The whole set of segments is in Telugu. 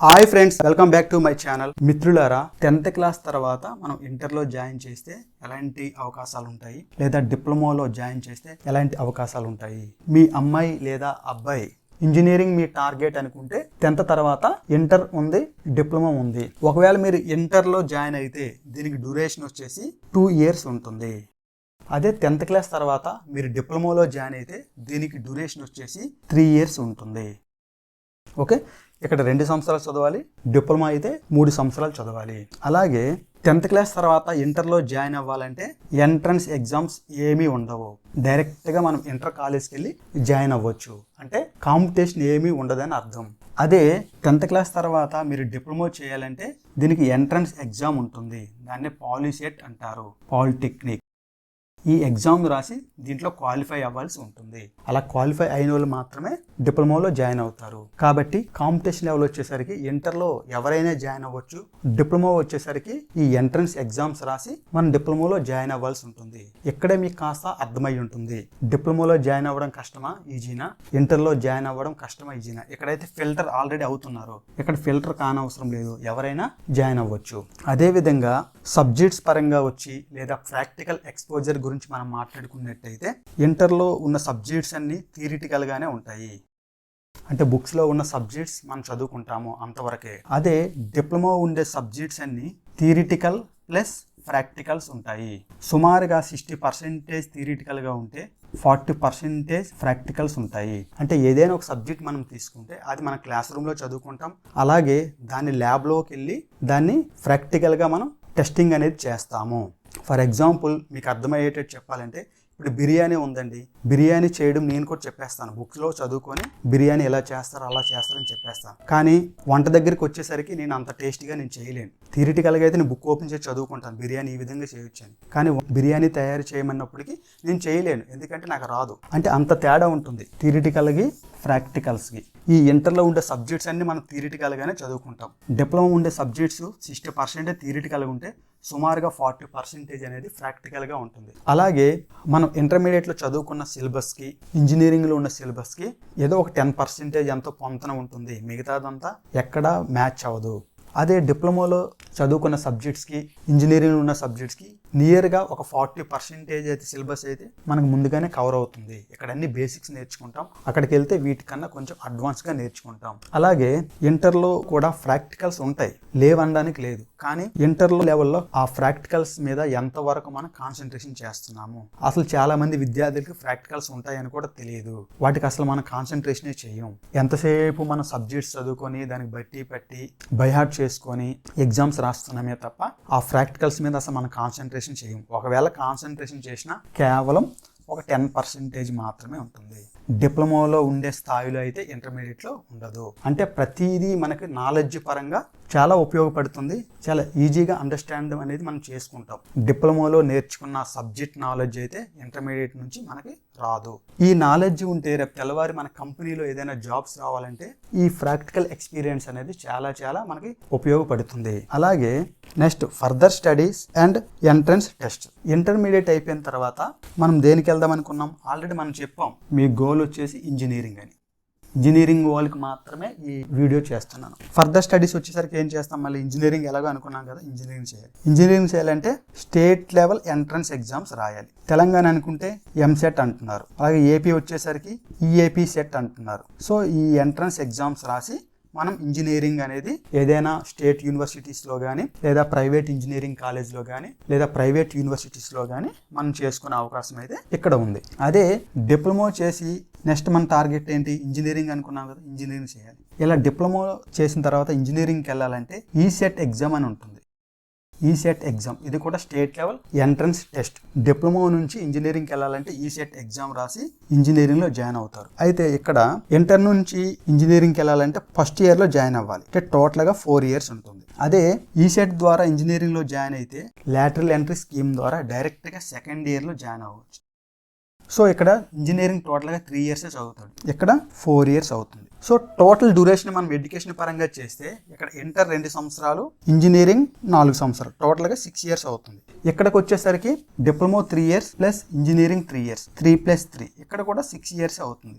Hi friends welcome back to my channel. మిత్రులారా టెన్త్ క్లాస్ తర్వాత మనం ఇంటర్లో జాయిన్ చేస్తే ఎలాంటి అవకాశాలు ఉంటాయి? లేదా డిప్లొమాలో జాయిన్ చేస్తే ఎలాంటి అవకాశాలు ఉంటాయి? మీ అమ్మాయి లేదా అబ్బాయి ఇంజనీరింగ్ మీ టార్గెట్ అనుకుంటే టెన్త్ తర్వాత ఇంటర్ ఉంది డిప్లొమా ఉంది. ఒకవేళ మీరు ఇంటర్లో జాయిన్ అయితే దీనికి డ్యూరేషన్ వచ్చేసి టూ ఇయర్స్ ఉంటుంది. అదే టెన్త్ క్లాస్ తర్వాత మీరు డిప్లొమాలో జాయిన్ అయితే దీనికి డ్యూరేషన్ వచ్చేసి త్రీ ఇయర్స్ ఉంటుంది. ఓకే? ఇక్కడ రెండు సంవత్సరాలు చదవాలి డిప్లొమా అయితే మూడు సంవత్సరాలు చదవాలి. అలాగే టెన్త్ క్లాస్ తర్వాత ఇంటర్లో జాయిన్ అవ్వాలంటే ఎంట్రన్స్ ఎగ్జామ్స్ ఏమీ ఉండవు. డైరెక్ట్గా మనం ఇంటర్ కాలేజ్కి వెళ్ళి జాయిన్ అవ్వచ్చు. అంటే కాంపిటీషన్ ఏమీ ఉండదని అర్థం. అదే టెన్త్ క్లాస్ తర్వాత మీరు డిప్లొమా చేయాలంటే దీనికి ఎంట్రన్స్ ఎగ్జామ్ ఉంటుంది. దాన్ని పాలిసెట్ అంటారు పాలిటెక్నిక్. ఈ ఎగ్జామ్ రాసి దీంట్లో క్వాలిఫై అవ్వాల్సి ఉంటుంది. అలా క్వాలిఫై అయిన వాళ్ళు మాత్రమే డిప్లొమాలో జాయిన్ అవుతారు. కాబట్టి కాంపిటీషన్ లెవెల్ వచ్చేసరికి ఇంటర్లో ఎవరైనా జాయిన్ అవ్వచ్చు. డిప్లొమా వచ్చేసరికి ఈ ఎంట్రన్స్ ఎగ్జామ్స్ రాసి మనం డిప్లొమాలో జాయిన్ అవ్వాల్సి ఉంటుంది. ఇక్కడే మీకు కాస్త అర్థమై ఉంటుంది. డిప్లొమాలో జాయిన్ అవ్వడం కష్టమా? ఈజీనా? ఇంటర్లో జాయిన్ అవ్వడం కష్టమా? ఈజీనా? ఇక్కడైతే ఫిల్టర్ ఆల్రెడీ అవుతున్నారు. ఇక్కడ ఫిల్టర్ కానవసరం లేదు. ఎవరైనా జాయిన్ అవ్వచ్చు. అదే విధంగా సబ్జెక్ట్స్ పరంగా వచ్చి లేదా ప్రాక్టికల్ ఎక్స్పోజర్ గురించి గురించి మనం మాట్లాడుకున్నట్టయితే ఇంటర్లో ఉన్న సబ్జెక్ట్స్ అన్నీ థియరిటికల్గానే ఉంటాయి. అంటే బుక్స్లో ఉన్న సబ్జెక్ట్స్ మనం చదువుకుంటాము అంతవరకే. అదే డిప్లొమా ఉండే సబ్జెక్ట్స్ అన్నీ థియరిటికల్ ప్లస్ ప్రాక్టికల్స్ ఉంటాయి. సుమారుగా సిక్స్టీ పర్సెంటేజ్ థియరిటికల్గా ఉంటే ఫార్టీ పర్సెంటేజ్ ప్రాక్టికల్స్ ఉంటాయి. అంటే ఏదైనా ఒక సబ్జెక్ట్ మనం తీసుకుంటే అది మన క్లాస్ రూమ్లో చదువుకుంటాం. అలాగే దాన్ని ల్యాబ్లోకి వెళ్ళి దాన్ని ప్రాక్టికల్గా మనం టెస్టింగ్ అనేది చేస్తాము. ఫర్ ఎగ్జాంపుల్ మీకు అర్థమయ్యేటట్టు చెప్పాలంటే ఇప్పుడు బిర్యానీ ఉందండి. బిర్యానీ చేయడం నేను కూడా చెప్పేస్తాను. బుక్స్లో చదువుకొని బిర్యానీ ఎలా చేస్తారు అలా చేస్తారని చెప్పేస్తాను. కానీ వంట దగ్గరికి వచ్చేసరికి నేను అంత టేస్టీగా నేను చేయలేను. థిరిటికల్గా అయితే నేను బుక్ ఓపెన్ చేసి చదువుకుంటాను. బిర్యానీ ఈ విధంగా చేయొచ్చు అని కానీ బిర్యానీ తయారు చేయమన్నప్పటికీ నేను చేయలేను. ఎందుకంటే నాకు రాదు. అంటే అంత తేడా ఉంటుంది థిరిటికల్కి ప్రాక్టికల్స్కి. ఈ ఇంటర్లో ఉండే సబ్జెక్ట్స్ అన్ని మనం థిరిటికల్గానే చదువుకుంటాం. డిప్లొమా ఉండే సబ్జెక్ట్స్ సిక్స్టీ పర్సెంటే థిరిటికల్గా ఉంటే సుమారుగా ఫార్టీ పర్సెంటేజ్ అనేది ప్రాక్టికల్గా ఉంటుంది. అలాగే మనం ఇంటర్మీడియట్లో చదువుకున్న సిలబస్కి ఇంజనీరింగ్లో ఉన్న సిలబస్కి ఏదో ఒక టెన్ పర్సెంటేజ్ ఎంతో పొంతన ఉంటుంది. మిగతాదంతా ఎక్కడా మ్యాచ్ అవ్వదు. అదే డిప్లొమాలో చదువుకున్న సబ్జెక్ట్స్కి ఇంజనీరింగ్లో ఉన్న సబ్జెక్ట్స్కి నియర్గా ఒక ఫార్టీ పర్సెంటేజ్ అయితే సిలబస్ అయితే మనకు ముందుగానే కవర్ అవుతుంది. ఇక్కడ అన్ని బేసిక్స్ నేర్చుకుంటాం. అక్కడికి వెళ్తే వీటికన్నా కొంచెం అడ్వాన్స్గా నేర్చుకుంటాం. అలాగే ఇంటర్లో కూడా ప్రాక్టికల్స్ ఉంటాయి. లేవనడానికి లేదు. కానీ ఇంటర్లో లెవెల్లో ఆ ప్రాక్టికల్స్ మీద ఎంతవరకు మనం కాన్సన్ట్రేషన్ చేస్తున్నాము? అసలు చాలా మంది విద్యార్థులకి ప్రాక్టికల్స్ ఉంటాయని కూడా తెలియదు. వాటికి అసలు మనం కాన్సన్ట్రేషనే చేయం. ఎంతసేపు మనం సబ్జెక్ట్స్ చదువుకొని దానికి బట్టి పట్టి బైహార్ట్ చేసుకొని ఎగ్జామ్స్ రాస్తున్నామే తప్ప ఆ ప్రాక్టికల్స్ మీద అసలు మనం కాన్సన్ట్రేషన్ చేయం. ఒకవేళ కాన్సన్ట్రేషన్ చేసినా కేవలం ఒక టెన్ పర్సెంటేజ్ మాత్రమే ఉంటుంది. డిప్లొమాలో ఉండే స్థాయిలో అయితే ఇంటర్మీడియట్లో ఉండదు. అంటే ప్రతిదీ మనకి నాలెడ్జ్ పరంగా చాలా ఉపయోగపడుతుంది. చాలా ఈజీగా అండర్స్టాండ్ అనేది మనం చేసుకుంటాం. డిప్లొమాలో నేర్చుకున్న సబ్జెక్ట్ నాలెడ్జ్ అయితే ఇంటర్మీడియట్ నుంచి మనకి రాదు. ఈ నాలెడ్జ్ ఉంటే రేపు తెల్లవారి మన కంపెనీలో ఏదైనా జాబ్స్ రావాలంటే ఈ ప్రాక్టికల్ ఎక్స్పీరియన్స్ అనేది చాలా చాలా మనకి ఉపయోగపడుతుంది. అలాగే next further studies and entrance test intermediate అయిపోయిన తర్వాత మనం దేనికి వెళ్దాం అనుకున్నాం? ఆల్రెడీ మనం చెప్పాం. మీ గోల్ వచ్చేసి ఇంజనీరింగ్ అని. ఇంజనీరింగ్ వాళ్ళకి మాత్రమే ఈ వీడియో చేస్తున్నాను. ఫర్దర్ స్టడీస్ వచ్చేసరికి ఏం చేస్తాం? మళ్ళీ ఇంజనీరింగ్ ఎలాగో అనుకున్నాం కదా ఇంజనీరింగ్ చేయాలి. ఇంజనీరింగ్ చేయాలంటే స్టేట్ లెవెల్ ఎంట్రన్స్ ఎగ్జామ్స్ రాయాలి. తెలంగాణ అనుకుంటే ఎంసెట్ అంటున్నారు. అలాగే ఏపీ వచ్చేసరికి ఈఏపీ సెట్ అంటున్నారు. సో ఈ ఎంట్రన్స్ ఎగ్జామ్స్ రాసి మనం ఇంజనీరింగ్ అనేది ఏదైనా స్టేట్ యూనివర్సిటీస్లో కానీ లేదా ప్రైవేట్ ఇంజనీరింగ్ కాలేజ్లో కానీ లేదా ప్రైవేట్ యూనివర్సిటీస్లో కానీ మనం చేసుకునే అవకాశం అయితే ఇక్కడ ఉంది. అదే డిప్లొమా చేసి నెక్స్ట్ మన టార్గెట్ ఏంటి? ఇంజనీరింగ్ అనుకున్నాం కదా ఇంజనీరింగ్ చేయాలి. ఇలా డిప్లొమా చేసిన తర్వాత ఇంజనీరింగ్కి వెళ్ళాలంటే ఈ సెట్ ఎగ్జామ్ అని ఉంటుంది. ఈసెట్ ఎగ్జామ్ ఇది కూడా state level entrance test diploma నుంచి ఇంజనీరింగ్కి వెళ్ళాలంటే ఈసెట్ ఎగ్జామ్ రాసి ఇంజనీరింగ్లో జాయిన్ అవుతారు. అయితే ఇక్కడ ఇంటర్ నుంచి ఇంజనీరింగ్కి వెళ్ళాలంటే ఫస్ట్ ఇయర్లో జాయిన్ అవ్వాలి. అంటే టోటల్గా ఫోర్ ఇయర్స్ ఉంటుంది. అదే ఈసెట్ ద్వారా ఇంజనీరింగ్లో జాయిన్ అయితే లాటరల్ ఎంట్రీ స్కీమ్ ద్వారా డైరెక్ట్గా సెకండ్ ఇయర్లో జాయిన్ అవ్వచ్చు. సో ఇక్కడ ఇంజనీరింగ్ టోటల్గా త్రీ ఇయర్సే చదువుతాడు. ఇక్కడ ఫోర్ ఇయర్స్ అవుతుంది. సో టోటల్ డ్యూరేషన్ మనం ఎడ్యుకేషన్ పరంగా చేస్తే ఇక్కడ ఇంటర్ రెండు సంవత్సరాలు ఇంజనీరింగ్ నాలుగు సంవత్సరాలు. టోటల్గా సిక్స్ ఇయర్స్ అవుతుంది. ఇక్కడికి వచ్చేసరికి diploma three years plus engineering three years three plus three ఇక్కడ కూడా సిక్స్ ఇయర్స్ అవుతుంది.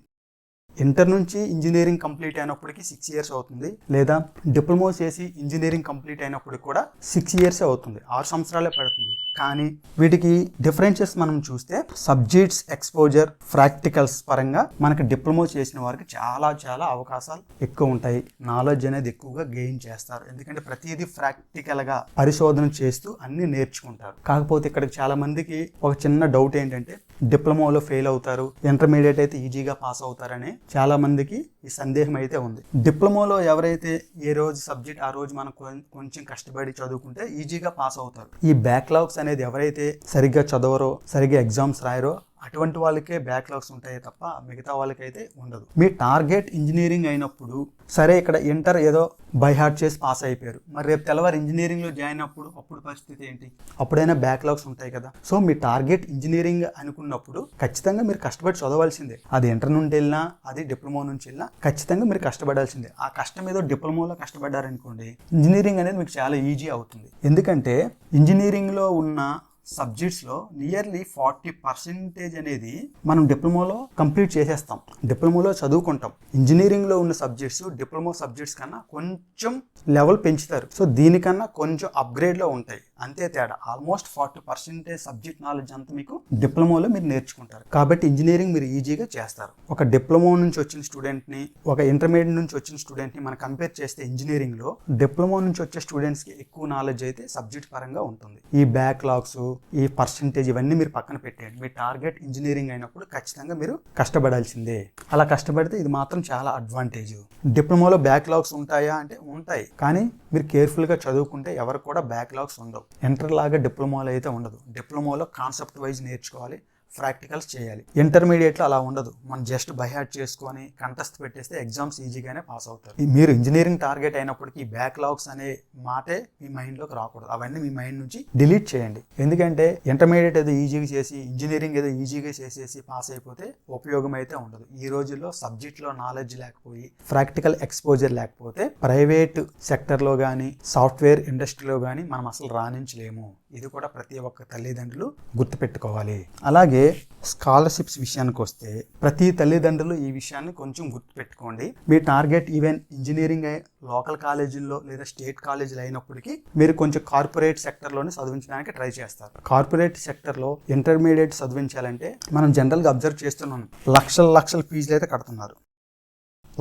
ఇంటర్ నుంచి ఇంజనీరింగ్ కంప్లీట్ అయినప్పటికీ సిక్స్ ఇయర్స్ అవుతుంది. లేదా డిప్లొమా చేసి ఇంజనీరింగ్ కంప్లీట్ అయినప్పటికి కూడా సిక్స్ ఇయర్స్ అవుతుంది. ఆరు సంవత్సరాలే పడుతుంది. కానీ వీటికి డిఫరెన్సెస్ మనం చూస్తే సబ్జెక్ట్స్ ఎక్స్పోజర్ ప్రాక్టికల్స్ పరంగా మనకి డిప్లొమా చేసిన వారికి చాలా చాలా అవకాశాలు ఎక్కువ ఉంటాయి. నాలెడ్జ్ అనేది ఎక్కువగా గెయిన్ చేస్తారు. ఎందుకంటే ప్రతిదీ ప్రాక్టికల్గా పరిశోధన చేస్తూ అన్ని నేర్చుకుంటారు. కాకపోతే ఇక్కడ చాలా మందికి ఒక చిన్న డౌట్ ఏంటంటే డిప్లొమాలో ఫెయిల్ అవుతారు ఇంటర్మీడియట్ అయితే ఈజీగా పాస్ అవుతారని చాలా మందికి ఈ సందేహం అయితే ఉంది. డిప్లొమాలో ఎవరైతే ఏ రోజు సబ్జెక్ట్ ఆ రోజు మనం కొంచెం కష్టపడి చదువుకుంటే ఈజీగా పాస్ అవుతారు. ఈ బ్యాక్లాగ్స్ అనేది ఎవరైతే సరిగ్గా చదవరో సరిగ్గా ఎగ్జామ్స్ రాయరో అటువంటి వాళ్ళకే బ్యాక్లాగ్స్ ఉంటాయి తప్ప మిగతా వాళ్ళకైతే ఉండదు. మీ టార్గెట్ ఇంజనీరింగ్ అయినప్పుడు సరే ఇక్కడ ఇంటర్ ఏదో బై హార్ట్ చేసి పాస్ అయిపోయారు. మరి రేపు తెల్లవారు ఇంజనీరింగ్లో జాయిన్ అప్పుడు అప్పుడు పరిస్థితి ఏంటి? అప్పుడైనా బ్యాక్లాగ్స్ ఉంటాయి కదా. సో మీ టార్గెట్ ఇంజనీరింగ్ అనుకున్నప్పుడు ఖచ్చితంగా మీరు కష్టపడి చదవాల్సిందే. అది ఇంటర్ నుండి వెళ్ళినా అది డిప్లొమా నుంచి వెళ్ళినా ఖచ్చితంగా మీరు కష్టపడాల్సిందే. ఆ కష్టం ఏదో డిప్లొమాలో కష్టపడ్డారనుకోండి ఇంజనీరింగ్ అనేది మీకు చాలా ఈజీ అవుతుంది. ఎందుకంటే ఇంజనీరింగ్లో ఉన్న సబ్జెక్ట్స్లో నియర్లీ ఫార్టీ పర్సెంటేజ్ అనేది మనం డిప్లొమాలో కంప్లీట్ చేసేస్తాం. డిప్లొమాలో చదువుకుంటాం. ఇంజనీరింగ్లో ఉన్న సబ్జెక్ట్స్ డిప్లొమా సబ్జెక్ట్స్ కన్నా కొంచెం లెవెల్ పెంచుతారు. సో దీనికన్నా కొంచెం అప్గ్రేడ్లో ఉంటాయి. అంతే తేడా. Almost forty percentage subject knowledge అంతా మీకు డిప్లొమాలో మీరు నేర్చుకుంటారు. కాబట్టి ఇంజనీరింగ్ మీరు ఈజీగా చేస్తారు. ఒక డిప్లొమా నుంచి వచ్చిన స్టూడెంట్ని ఒక ఇంటర్మీడియట్ నుంచి వచ్చిన స్టూడెంట్ని మనం కంపేర్ చేస్తే ఇంజనీరింగ్లో డిప్లొమా నుంచి వచ్చే స్టూడెంట్స్కి ఎక్కువ నాలెడ్జ్ అయితే సబ్జెక్ట్ పరంగా ఉంటుంది. ఈ బ్యాక్లాగ్స్ ఈ పర్సంటేజ్ ఇవన్నీ మీరు పక్కన పెట్టేయండి. మీ టార్గెట్ ఇంజనీరింగ్ అయినప్పుడు ఖచ్చితంగా మీరు కష్టపడాల్సిందే. అలా కష్టపడితే ఇది మాత్రం చాలా అడ్వాంటేజ్ డిప్లొమాలో బ్యాక్లాగ్స్ ఉంటాయా అంటే ఉంటాయి. కానీ మీరు కేర్ఫుల్గా చదువుకుంటే ఎవరు కూడా బ్యాక్లాగ్స్ ఉండవు. ఇంటర్ లాగా డిప్లొమాలో అయితే ఉండదు. డిప్లొమాలో కాన్సెప్ట్ వైజ్ నేర్చుకోవాలి. ప్రాక్టికల్స్ చేయాలి. ఇంటర్మీడియట్లో అలా ఉండదు. మనం జస్ట్ బైహార్ట్ చేసుకొని కంటెస్ట్ పెట్టేస్తే ఎగ్జామ్స్ ఈజీగానే పాస్ అవుతారు. మీరు ఇంజనీరింగ్ టార్గెట్ అయినప్పటికీ బ్యాక్లాగ్స్ అనే మాటే మీ మైండ్లోకి రాకూడదు. అవన్నీ మీ మైండ్ నుంచి డిలీట్ చేయండి. ఎందుకంటే ఇంటర్మీడియట్ ఏదో ఈజీగా చేసి ఇంజనీరింగ్ ఏదో ఈజీగా చేసేసి పాస్ అయిపోతే ఉపయోగం అయితే ఉండదు. ఈ రోజుల్లో సబ్జెక్ట్లో నాలెడ్జ్ లేకపోయి ప్రాక్టికల్ ఎక్స్పోజర్ లేకపోతే ప్రైవేట్ సెక్టర్లో కానీ సాఫ్ట్వేర్ ఇండస్ట్రీలో కానీ మనం అసలు రాణించలేము. ఇది కూడా ప్రతి ఒక్క తల్లిదండ్రులు గుర్తుపెట్టుకోవాలి. అలాగే స్కాలర్షిప్స్ విషయానికి వస్తే ప్రతి తల్లిదండ్రులు ఈ విషయాన్ని కొంచెం గుర్తుపెట్టుకోండి. మీ టార్గెట్ ఈవెన్ ఇంజనీరింగ్ లోకల్ కాలేజీల్లో లేదా స్టేట్ కాలేజీలు అయినప్పటికీ మీరు కొంచెం కార్పొరేట్ సెక్టర్లోనే చదివించడానికి ట్రై చేస్తారు. కార్పొరేట్ సెక్టర్లో ఇంటర్మీడియట్ చదివించాలంటే మనం జనరల్గా అబ్జర్వ్ చేస్తున్నాం. లక్షల లక్షల ఫీజులు అయితే కడుతున్నారు.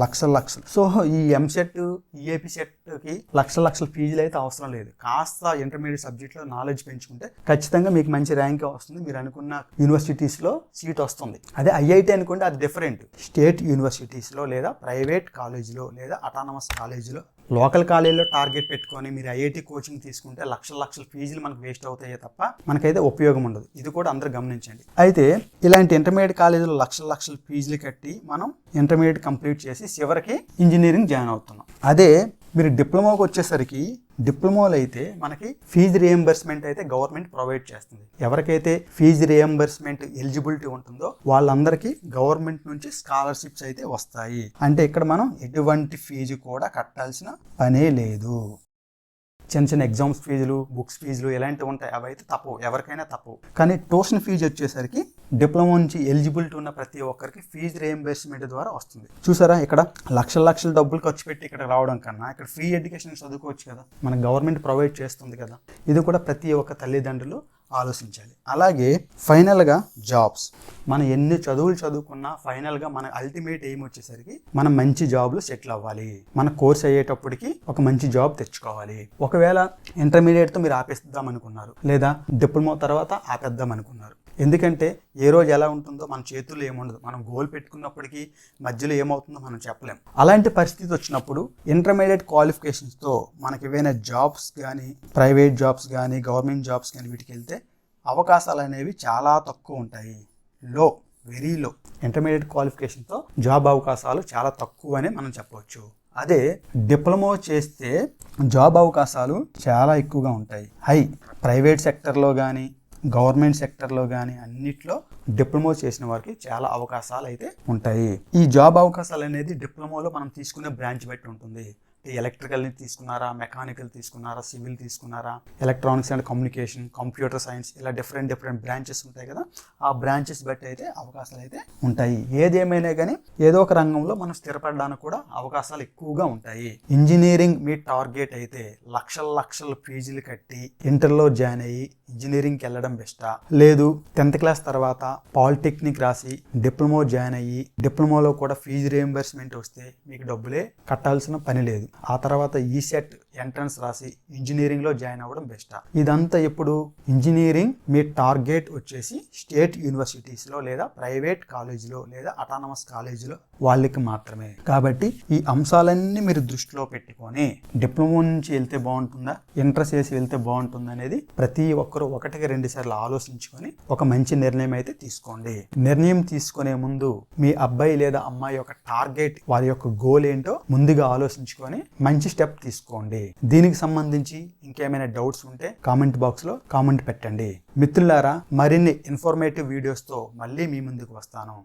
లక్షల లక్షలు. సో ఈ ఎంసెట్ ఈఏపీ సెట్కి లక్షల లక్షల ఫీజులు అయితే అవసరం లేదు. కాస్త ఇంటర్మీడియట్ సబ్జెక్ట్లో నాలెడ్జ్ పెంచుకుంటే ఖచ్చితంగా మీకు మంచి ర్యాంక్ వస్తుంది. మీరు అనుకున్న యూనివర్సిటీస్లో సీట్ వస్తుంది. అదే ఐఐటి అనుకుంటే అది డిఫరెంట్ స్టేట్ యూనివర్సిటీస్లో లేదా ప్రైవేట్ కాలేజీలో లేదా అటానమస్ కాలేజీలో లోకల్ కాలేజీలో టార్గెట్ పెట్టుకొని మీరు ఐఐటి కోచింగ్ తీసుకుంటే లక్షల లక్షల ఫీజులు మనకు వేస్ట్ అవుతాయే తప్ప మనకైతే ఉపయోగం ఉండదు. ఇది కూడా అందరూ గమనించండి. అయితే ఇలాంటి ఇంటర్మీడియట్ కాలేజీలో లక్షల లక్షల ఫీజులు కట్టి మనం ఇంటర్మీడియట్ కంప్లీట్ చేసి చివరికి ఇంజనీరింగ్ జాయిన్ అవుతున్నాం. అదే మీరు డిప్లొమాకి వచ్చేసరికి డిప్లొమాలు అయితే మనకి ఫీజు రియంబర్స్మెంట్ అయితే గవర్నమెంట్ ప్రొవైడ్ చేస్తుంది. ఎవరికైతే ఫీజు రియంబర్స్మెంట్ ఎలిజిబిలిటీ ఉంటుందో వాళ్ళందరికీ గవర్నమెంట్ నుంచి స్కాలర్షిప్స్ అయితే వస్తాయి. అంటే ఇక్కడ మనం ఎటువంటి ఫీజు కూడా కట్టాల్సిన పనే లేదు. చిన్న చిన్న ఎగ్జామ్స్ ఫీజులు బుక్స్ ఫీజులు ఇలాంటివి ఉంటాయి. అవి అయితే తప్పవు ఎవరికైనా తప్పవు కానీ ట్యూషన్ ఫీజు వచ్చేసరికి డిప్లొమా నుంచి ఎలిజిబిలిటీ ఉన్న ప్రతి ఒక్కరికి ఫీజు రియంబర్స్మెంట్ ద్వారా వస్తుంది. చూసారా? ఇక్కడ లక్షల లక్షల డబ్బులు ఖర్చు పెట్టి ఇక్కడ రావడం కన్నా ఇక్కడ ఫ్రీ ఎడ్యుకేషన్ చదువుకోవచ్చు కదా. మన గవర్నమెంట్ ప్రొవైడ్ చేస్తుంది కదా. ఇది కూడా ప్రతి ఒక్క తల్లిదండ్రులు ఆలోచించాలి. అలాగే ఫైనల్గా జాబ్స్. మనం ఎన్ని చదువులు చదువుకున్నా ఫైనల్గా మన అల్టిమేట్ ఎయిమ్ వచ్చేసరికి మనం మంచి జాబ్లో సెటిల్ అవ్వాలి. మన కోర్స్ అయ్యేటప్పటికి ఒక మంచి జాబ్ తెచ్చుకోవాలి. ఒకవేళ ఇంటర్మీడియట్తో మీరు ఆపేద్దాం అనుకున్నారు లేదా డిప్లొమా తర్వాత ఆపేద్దాం అనుకున్నారు ఎందుకంటే ఏ రోజు ఎలా ఉంటుందో మన చేతుల్లో ఏముండదు. మనం గోల్ పెట్టుకున్నప్పటికీ మధ్యలో ఏమవుతుందో మనం చెప్పలేం. అలాంటి పరిస్థితి వచ్చినప్పుడు ఇంటర్మీడియట్ క్వాలిఫికేషన్స్తో మనకి ఏవైనా జాబ్స్ కానీ ప్రైవేట్ జాబ్స్ కానీ గవర్నమెంట్ జాబ్స్ కానీ వీటికి వెళ్తే అవకాశాలు అనేవి చాలా తక్కువ ఉంటాయి. లో వెరీ లో ఇంటర్మీడియట్ క్వాలిఫికేషన్తో జాబ్ అవకాశాలు చాలా తక్కువ అని మనం చెప్పవచ్చు. అదే డిప్లొమా చేస్తే జాబ్ అవకాశాలు చాలా ఎక్కువగా ఉంటాయి. హై ప్రైవేట్ సెక్టర్లో కానీ గవర్నమెంట్ సెక్టర్లో కానీ అన్నిట్లో డిప్లొమా చేసిన వారికి చాలా అవకాశాలు అయితే ఉంటాయి. ఈ జాబ్ అవకాశాలు అనేది డిప్లొమాలో మనం తీసుకునే బ్రాంచ్ బట్టి ఉంటుంది. ఎలక్ట్రికల్ని తీసుకున్నారా మెకానికల్ తీసుకున్నారా సివిల్ తీసుకున్నారా electronics and communication computer science ఇలా డిఫరెంట్ డిఫరెంట్ బ్రాంచెస్ ఉంటాయి కదా ఆ బ్రాంచెస్ బట్టి అయితే అవకాశాలు అయితే ఉంటాయి. ఏదేమైనా కానీ ఏదో ఒక రంగంలో మనం స్థిరపడడానికి కూడా అవకాశాలు ఎక్కువగా ఉంటాయి. ఇంజనీరింగ్ మీ టార్గెట్ అయితే లక్షల లక్షల ఫీజులు కట్టి ఇంటర్లో జాయిన్ అయ్యి ఇంజనీరింగ్కి వెళ్ళడం బెస్టా? లేదు టెన్త్ క్లాస్ తర్వాత పాలిటెక్నిక్ రాసి డిప్లొమా జాయిన్ అయ్యి డిప్లొమాలో కూడా ఫీజు రియంబర్స్మెంట్ వస్తే మీకు డబ్బులే కట్టాల్సిన పని లేదు. ఆ తర్వాత ఈ సెట్ ఎంట్రన్స్ రాసి ఇంజనీరింగ్లో జాయిన్ అవ్వడం బెస్ట్ ఇదంతా ఇప్పుడు ఇంజనీరింగ్ మీ టార్గెట్ వచ్చేసి స్టేట్ యూనివర్సిటీస్లో లేదా ప్రైవేట్ కాలేజీలో లేదా అటానమస్ కాలేజీలో వాళ్ళకి మాత్రమే. కాబట్టి ఈ అంశాలన్నీ మీరు దృష్టిలో పెట్టుకొని డిప్లొమా నుంచి వెళ్తే బాగుంటుందా? ఇంట్రెస్ట్ చేసి వెళ్తే బాగుంటుందా అనేది ప్రతి ఒక్కరూ ఒకటికి రెండు సార్లు ఆలోచించుకొని ఒక మంచి నిర్ణయం అయితే తీసుకోండి. నిర్ణయం తీసుకునే ముందు మీ అబ్బాయి లేదా అమ్మాయి యొక్క టార్గెట్ వారి యొక్క గోల్ ఏంటో ముందుగా ఆలోచించుకొని మంచి స్టెప్ తీసుకోండి. దీనికి సంబంధించి ఇంకేమైనా డౌట్స్ ఉంటే కామెంట్ బాక్స్లో కామెంట్ పెట్టండి. మిత్రులారా మరిన్ని ఇన్ఫర్మేటివ్ వీడియోస్తో మళ్ళీ మీ ముందుకు వస్తాను.